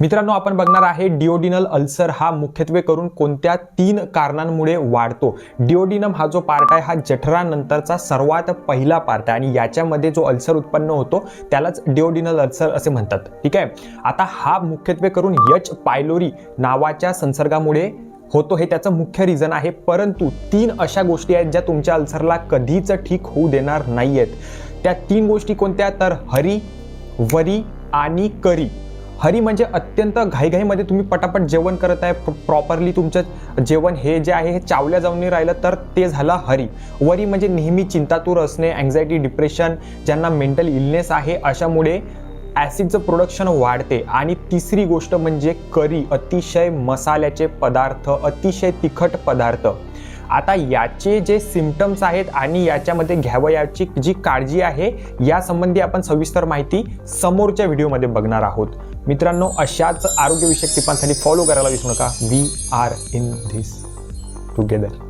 मित्रांनो आपण बघणार आहे डिओडिनल अल्सर हा मुख्यत्वे करून कोणत्या तीन कारणांमुळे वाढतो. डिओडिनम हा जो पार्ट आहे हा जठरानंतरचा सर्वात पहिला पार्ट आहे आणि याच्यामध्ये जो अल्सर उत्पन्न होतो त्यालाच डिओडिनल अल्सर असे म्हणतात. ठीक आहे? आता हा मुख्यत्वे करून यच पायलोरी नावाच्या संसर्गामुळे होतो हे त्याचं मुख्य रिझन आहे. परंतु तीन अशा गोष्टी आहेत ज्या तुमच्या अल्सरला कधीच ठीक होऊ देणार नाही आहेत त्या तीन गोष्टी कोणत्या? तर हरी वरी आणि करी. हरी म्हणजे अत्यंत घाईघाईमध्ये तुम्ही पटापट जेवण करत आहे प्रॉपरली तुमचं जेवण हे जे आहे हे चावल्या जाऊन राहिलं तर ते झालं हरी. वरी म्हणजे नेहमी चिंतातूर असणे अँझायटी डिप्रेशन ज्यांना मेंटल इलनेस आहे अशामुळे ॲसिडचं प्रोडक्शन वाढते. आणि तिसरी गोष्ट म्हणजे करी अतिशय मसाल्याचे पदार्थ अतिशय तिखट पदार्थ. आता याचे जे सिमटम्स आहेत आणि याच्यामध्ये घ्यावयाची जी काळजी आहे यासंबंधी आपण सविस्तर माहिती समोरच्या व्हिडिओमध्ये बघणार आहोत. मित्रांनो अशाच आरोग्यविषयक टिपांसाठी फॉलो करायला विसरू नका. We are in this together